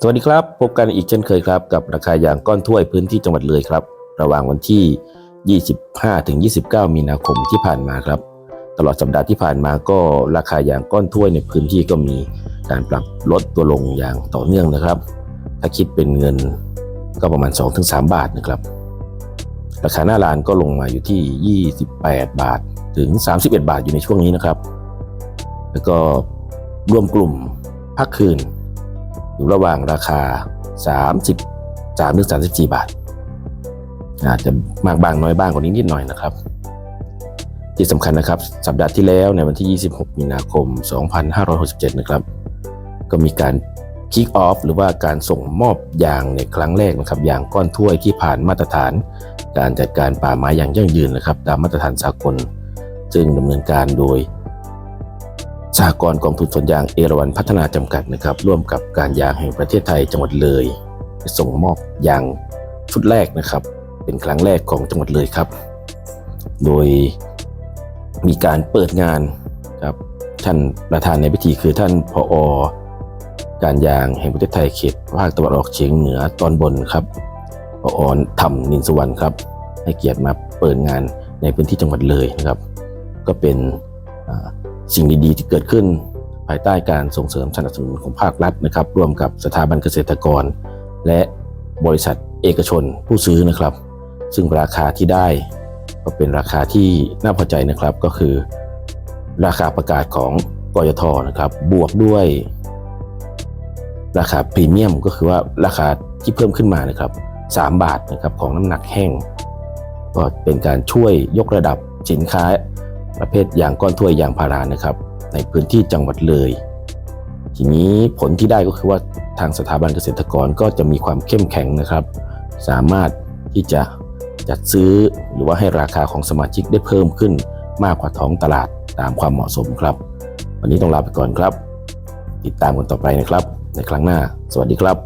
สวัสดีครับ พบกันอีกเช่นเคยครับ กับราคายางก้อนถ้วยพื้นที่จังหวัดเลยครับ ระหว่างวันที่ 25 ถึง 29 มีนาคมที่ผ่านมาครับ ตลอดสัปดาห์ที่ผ่านมาก็ราคายางก้อนถ้วยในพื้นที่ก็มีการปรับลดตัวลงอย่างต่อเนื่องนะครับ ถ้าคิดเป็นเงินก็ประมาณ 2-3 บาทนะครับ ราคาหน้าร้านก็ลงมาอยู่ที่ 28 บาทถึง 31 บาทอยู่ในช่วงนี้นะครับ แล้วก็รวมกลุ่มพักคืน อยู่ระหว่างราคา 33ถึง34 บาท อาจจะมากบ้างน้อยบ้างกว่านี้นิดหน่อยนะครับ ที่สำคัญนะครับ สัปดาห์ที่แล้วในวันที่ 26 มีนาคม 2567 นะครับ ก็มีการ kick off หรือว่าการส่งมอบยางในครั้งแรกนะครับยางก้อนถ้วยที่ผ่านมาตรฐาน การจัดการป่าไม้อย่างยั่งยืนนะครับ ตามมาตรฐานสากล ซึ่งดำเนินการโดย สหกรณ์กองทุนสวนยางเอราวัณพัฒนาจำกัดนะครับ ร่วมกับการยางแห่งประเทศไทยจังหวัดเลย ส่งมอบยางชุดแรกนะครับ เป็นครั้งแรกของจังหวัดเลยครับ โดยมีการเปิดงานครับท่านประธานในพิธีคือท่านผอการยางแห่งประเทศไทยเขตภาคตะวันออกเฉียงเหนือตอนบนครับผอธรรมนินสุวรรณครับ ให้เกียรติมาเปิดงานในพื้นที่จังหวัดเลยนะครับ ก็เป็น สิ่งดีๆ ที่เกิดขึ้น ภายใต้การส่งเสริมสนับสนุนของภาครัฐนะครับ ร่วมกับสถาบันเกษตรกร และบริษัทเอกชนผู้ซื้อนะครับ ซึ่งราคาที่ได้ก็เป็นราคาที่น่าพอใจนะครับก็คือ ราคาประกาศของกยทนะครับบวกด้วย ราคาพรีเมียมก็คือว่าราคาที่เพิ่มขึ้นมานะครับ 3 บาทนะครับของน้ำหนักแห้ง ก็เป็นการช่วยยกระดับสินค้า ประเภทยางก้อนถ้วยยางพารานะครับ ในพื้นที่จังหวัดเลย ทีนี้ผลที่ได้ก็คือว่าทางสถาบันเกษตรกรก็จะมีความเข้มแข็งนะครับ สามารถที่จะจัดซื้อหรือว่าให้ราคาของสมาชิกได้เพิ่มขึ้นมากกว่าท้องตลาดตามความเหมาะสมครับ วันนี้ต้องลาไปก่อนครับ ติดตามกันต่อไปนะครับ ในครั้งหน้า สวัสดีครับ